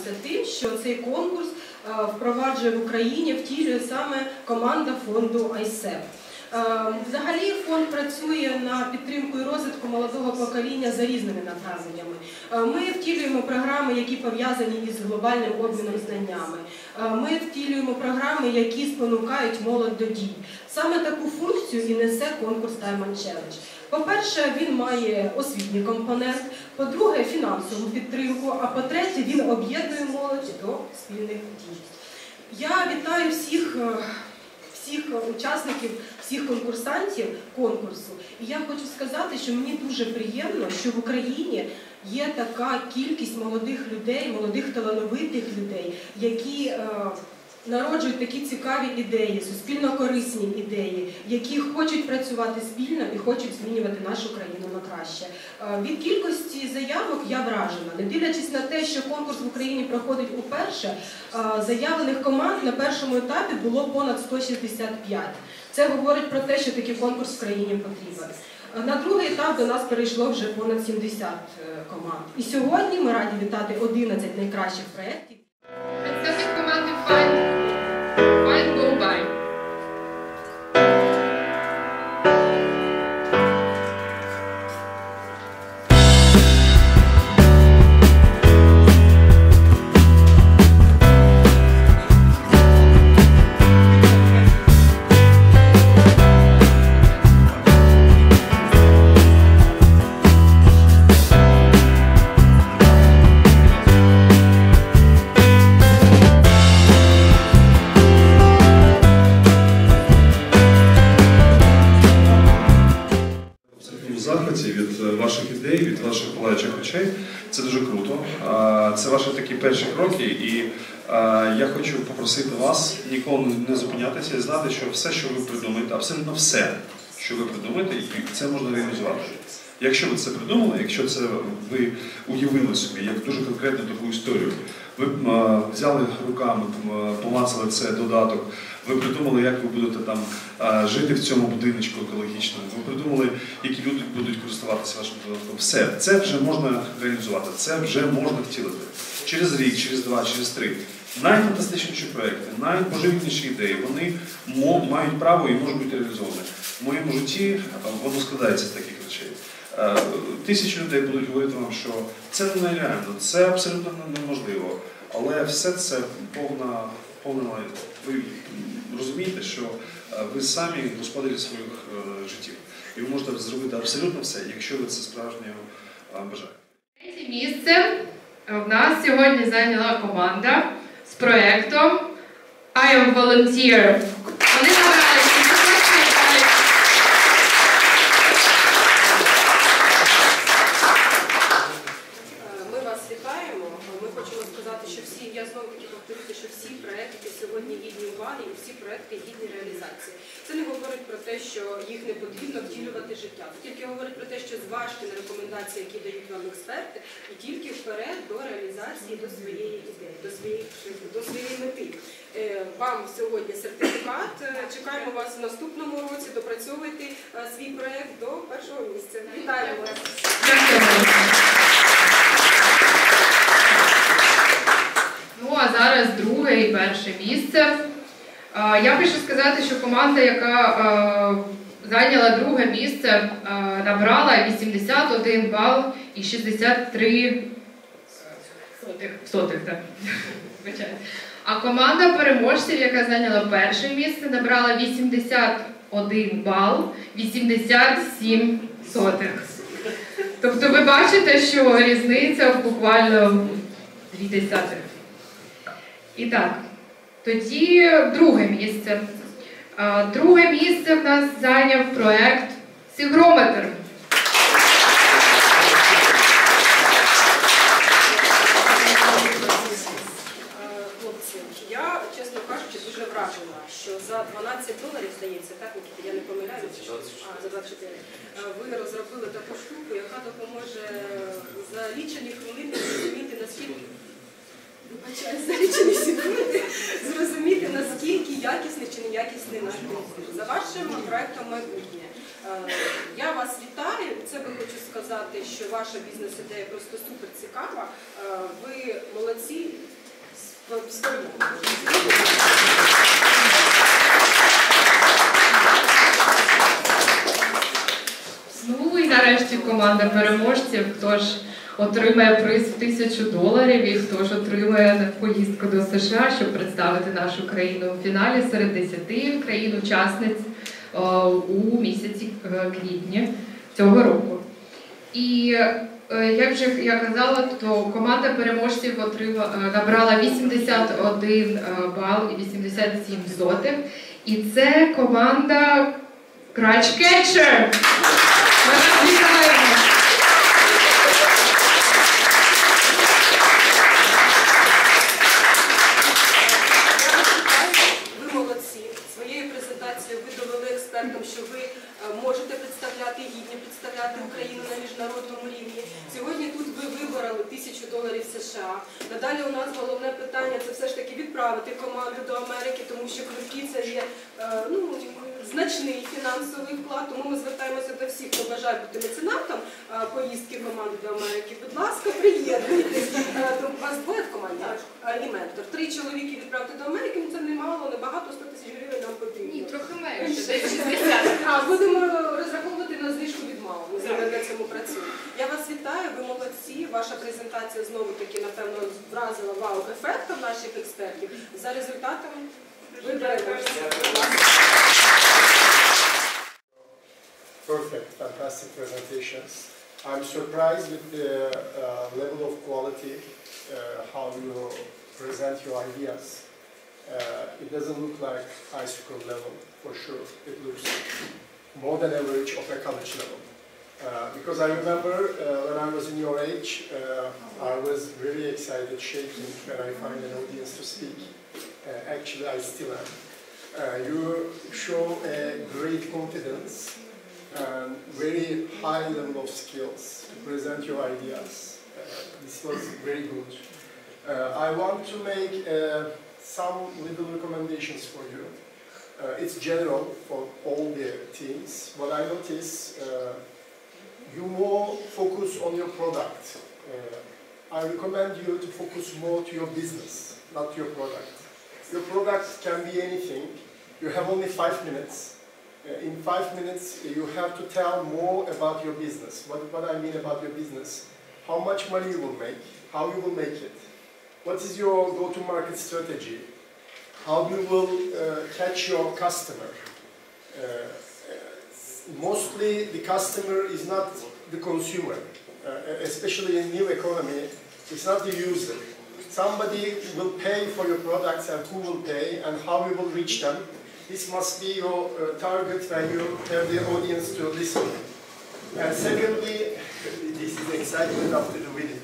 пишаюся тим, що цей конкурс е, впроваджує в Україні, втілює саме команда фонду ISEP. Е, Взагалі фонд працює на підтримку і розвитку молодого покоління за різними направленнями. Е, Ми втілюємо програми, які пов'язані із глобальним обміном знаннями. Ми втілюємо програми, які спонукають молодь до дій. Саме таку функцію і несе конкурс and Challenge. По-перше, він має освітній компонент, по-друге, фінансову підтримку, а по-третє, він об'єднує молодь до спільних дій. Я вітаю всіх, е, всіх учасників, всіх конкурсантів конкурсу. І я хочу сказати, що мені дуже приємно, що в Україні є така кількість молодих людей, молодих талановитих людей, які е, народжують такі цікаві ідеї, суспільно корисні ідеї, які хочуть працювати спільно і хочуть змінювати нашу країну на краще. Е, Від кількості заявок я вражена. Не дивлячись на те, що конкурс в Україні проходить уперше, е, заявлених команд на першому етапі було понад 165. Це говорить про те, що такий конкурс в країні потрібен. Е, На другий етап до нас перейшло вже понад 70 е, команд. І сьогодні ми раді вітати 11 найкращих проєктів. Попросити вас ніколи не зупинятися і знати, що все, що ви придумаєте, абсолютно все, що ви придумаєте, це можна реалізувати. Якщо ви це придумали, якщо це ви уявили собі як дуже конкретну таку історію, ви м, взяли руками, помацали це додаток, ви придумали, як ви будете там а, жити в цьому будиночку екологічному, ви придумали, які люди будуть користуватися вашим додатком. Все, це вже можна реалізувати, це вже можна втілити. Через рік, через два, через три. Найфантастичніші проекти, найбожевільніші ідеї, вони мають право і можуть бути реалізовані. В моєму житті е, воно складається з таких речей. Е, Тисячі людей будуть говорити вам, що це нереально, це абсолютно неможливо. Але все це повна, повна. Ви розумієте, що е, ви самі господарі своїх життів. І ви можете зробити абсолютно все, якщо ви це справжньо бажаєте. Третє місце в нас сьогодні зайняла команда z projektom. I am a volunteer їх не потрібно втілювати життя. Тільки говорить про те, що зважте на рекомендації, які дають вам експерти, і тільки вперед до реалізації до своєї ідеї, до своєї до своєї мети. Е, Вам сьогодні сертифікат. Е, Чекаємо вас в наступному році. Допрацьовуйте е, свій проект до першого місця. Вітаємо вас! Ну а зараз друге і перше місце. Я хочу сказати, що команда, яка зайняла друге місце, е, набрала 81 бал і 63 сотих. А команда переможців, яка зайняла перше місце, набрала 81 бал, 87 сотих. Тобто ви бачите, що різниця буквально дві десятих. І так, тоді друге місце. Друге місце в нас зайняв проект Сігрометр. Хлопці, я, чесно кажучи, дуже вражена, що за 12 доларів, здається, так, Нікіта, я не помиляюся, а, за 24, е, ви розробили таку штуку, яка допоможе за лічені хвилини зрозуміти, наскільки Вибачаю, за лічені секунди зрозуміти, наскільки якісний чи неякісний наш конкурс. За вашим проектом майбутнє. Е, Я вас вітаю, це би хочу сказати. що ваша бізнес-ідея просто супер цікава. Е, Ви молодці. Ну і нарешті команда переможців. Хто ж отримає приз в тисячу доларів і хто ж отримає поїздку до США, щоб представити нашу країну у фіналі серед 10 країн-учасниць е, у місяці е, квітні цього року. І е, як вже я казала, то команда переможців отримала, набрала 81 е, бал і 87 злотих. І це команда Crash Catcher. Ми вас вітаємо! Ви молодці. Своєю презентацією ви довели експертам, що ви е, можете представляти гідні представляти Україну на міжнародному рівні. Сьогодні тут ви вибороли тисячу доларів США. Надалі у нас головне питання це все ж таки відправити команду до Америки, тому що квитки це є е, ну, значний фінансовий вклад. Тому ми звертаємося до всіх, хто бажає бути меценатом е, поїздки команди до Америки. Будь ласка, приєднуйтесь. Е, У вас двоє в команді і ментор. Три чоловіки відправити до Америки. Ну це немало, небагато 100 тисяч гривень нам потрібно. Ні, трохи менше, десь 60. А будемо розраховувати на знижку від мало. Ми зараз на цьому працюємо. Я вас вітаю, ви молодці. Ваша презентація знову таки напевно вразила вау-ефектом наших експертів. За результатами Perfect, fantastic presentations. I'm surprised with the uh, level of quality, uh, how you present your ideas. Uh, it doesn't look like high school level, for sure. It looks more than average of a college level. Uh, because I remember uh, when I was in your age, uh, I was really excited, shaking when I find an audience to speak. Uh, actually, I still am. Uh, you show a great confidence and very high level of skills to present your ideas. Uh, this was very good. I want to make some little recommendations for you. Uh, it's general for all the teams. What I notice, uh, you more focus on your product. Uh, I recommend you to focus more to your business, not your product. Your product can be anything. You have only five minutes. Uh, in five minutes, you have to tell more about your business. What, what I mean about your business, how much money you will make, how you will make it, what is your go-to-market strategy, how you will uh, catch your customer. Uh, mostly the customer is not the consumer, uh, especially in new economy, it's not the user. Somebody will pay for your products and who will pay and how you will reach them. This must be your uh, target when you have the audience to listen. And secondly, this is excitement after the winning.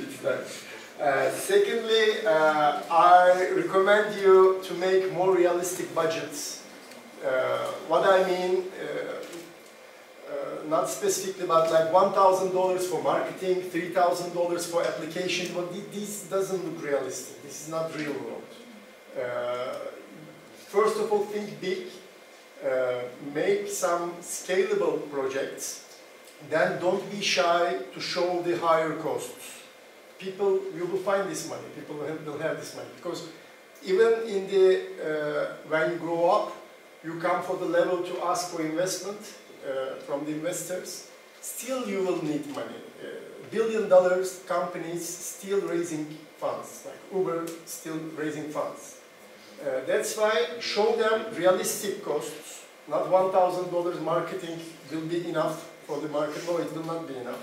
it's nice. Uh, secondly, uh, I recommend you to make more realistic budgets. Uh, what I mean, uh, not specifically, but like $1,000 for marketing, $3,000 for application, but thi- this doesn't look realistic. This is not real world. Uh, first of all, think big, uh, make some scalable projects, then don't be shy to show the higher costs. People, you will find this money, people will have, this money, because even in the, uh, when you grow up, you come for the level to ask for investment from the investors, still you will need money. Uh, billion dollars companies still raising funds, like Uber still raising funds. Uh, that's why show them realistic costs, not $1,000 marketing will be enough for the market. No, it will not be enough.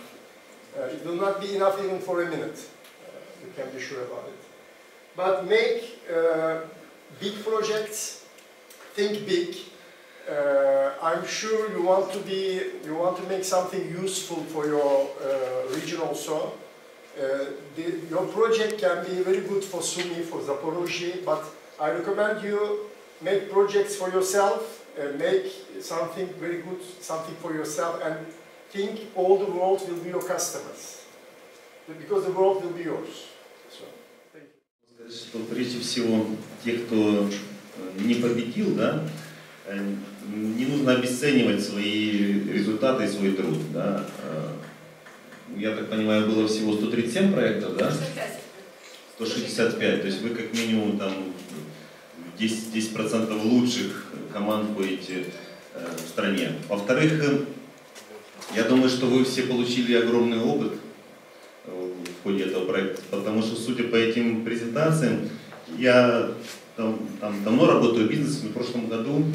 Uh, it will not be enough even for a minute. Uh, you can be sure about it. But make uh, big projects, think big Uh, I'm sure you want to be, you want to make something useful for your uh, region also. Uh, the, your project can be very good for Sumy, for Zaporozhye, but I recommend you make projects for yourself, uh, make something very good, something for yourself, and think all the world will be your customers, because the world will be yours. So, thank you. сказать, что прежде всего те, кто э, не победил, да, э, не нужно обесценивать свои результаты. и свой труд. Да. Э, Я так понимаю, было всего 137 проектов, да? 165. То есть вы как минимум там 10%, 10 лучших команд будете э, в стране. Во-вторых, э, я думаю, что вы все получили огромный опыт э, в ходе этого проекта, потому что, судя по этим презентациям, я там, там давно работаю в бизнесе, в прошлом году,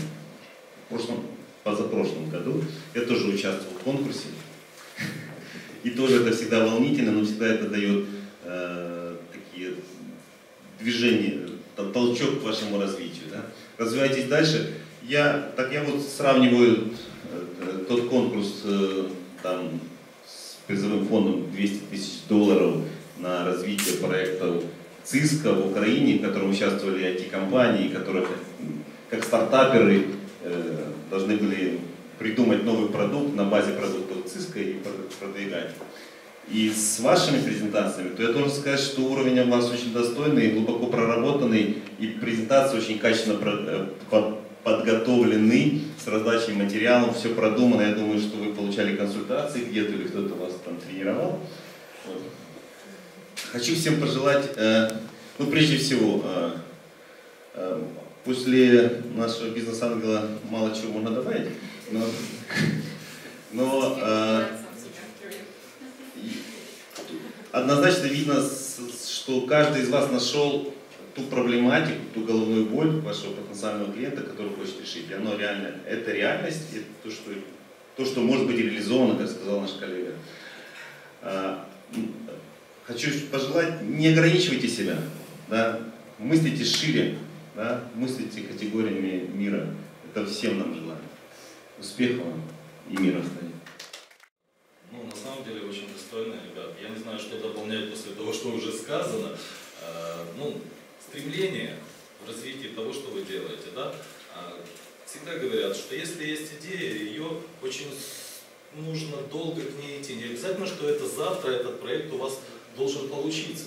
прошлом, позапрошлом году, я тоже участвовал в конкурсе. И тоже это всегда волнительно, но всегда это дает э, такие движения, тол- толчок к вашему развитию. Да? Развивайтесь дальше. Я, так я вот сравниваю э, тот конкурс э, там, с призовым фондом 200 тысяч долларов на развитие проектов ЦИСКа в Украине, в котором участвовали IT-компании, которые как стартаперы э, должны были придумать новый продукт на базе продуктов ЦИСКа и про- продвигать. И с вашими презентациями, то я должен сказать, что уровень у вас очень достойный, глубоко проработанный, и презентации очень качественно э, по- подготовлены с раздачей материалов, все продумано. Я думаю, что вы получали консультации где-то или кто-то вас там тренировал. Хочу всем пожелать, э, ну прежде всего, э, после нашего бизнес-ангела мало чего можно добавить, но, но э, однозначно видно, что каждый из вас нашел ту проблематику, ту головную боль вашего потенциального клиента, которую хочет решить. И оно реально, это реальность, и то, что, то, что может быть реализовано, как сказал наш коллега. А, Хочу пожелать, не ограничивайте себя, да, мыслите шире, да, мыслите категориями мира. Это всем нам желаю. Успехов вам и мира стране. Ну, на самом деле, очень достойно, ребят. Я не знаю, что дополнять после того, что уже сказано. Э, Ну, стремление в развитии того, что вы делаете, да. А, Всегда говорят, что если есть идея, ее очень нужно долго к ней идти. Не обязательно, что это завтра этот проект у вас должен получиться.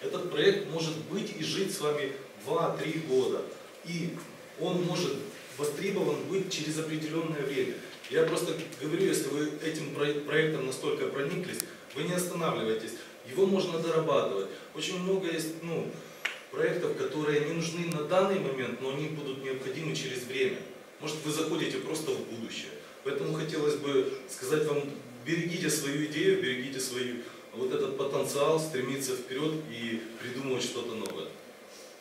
Этот проект может быть и жить с вами 2-3 года. И он может востребован быть через определенное время. Я просто говорю, если вы этим про- проектом настолько прониклись, вы не останавливайтесь. Его можно дорабатывать. Очень много есть ну, проектов, которые не нужны на данный момент, но они будут необходимы через время. Может, вы заходите просто в будущее. Поэтому хотелось бы сказать вам, берегите свою идею, берегите свою вот этот потенциал, стремиться вперед и придумывать что-то новое.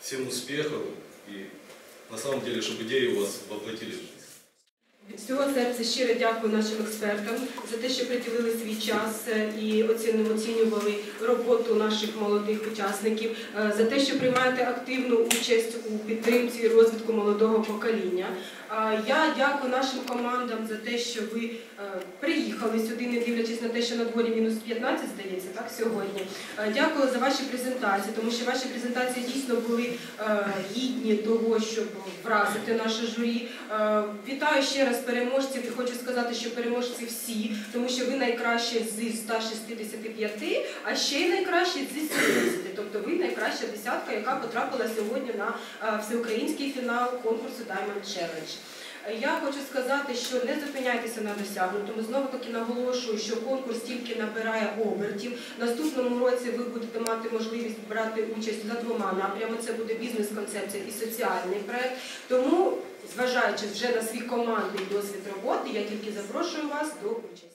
Всем успехов и на самом деле, чтобы идеи у вас воплотились. Від всього серця щиро дякую нашим експертам за те, що приділили свій час е, і оцінювали роботу наших молодих учасників, е, за те, що приймаєте активну участь у підтримці і розвитку молодого покоління. Я дякую нашим командам за те, що ви е, приїхали сюди, не дивлячись на те, що на дворі мінус 15, здається, так сьогодні. Е, Дякую за ваші презентації, тому що ваші презентації дійсно були е, гідні того, щоб вразити наше журі. Вітаю ще раз переможців і хочу сказати, що переможці всі, тому що ви найкращі з 165, а ще й найкращі з 70. Тобто ви найкраща десятка, яка потрапила сьогодні на всеукраїнський фінал конкурсу Diamond Challenge. Я хочу сказати, що не зупиняйтеся на досягнутому. Знову таки наголошую, що конкурс тільки набирає обертів. Наступному році ви будете мати можливість брати участь за двома напрямами. Це буде бізнес-концепція і соціальний проект. Тому, зважаючи вже на свій командний досвід роботи, я тільки запрошую вас до участі.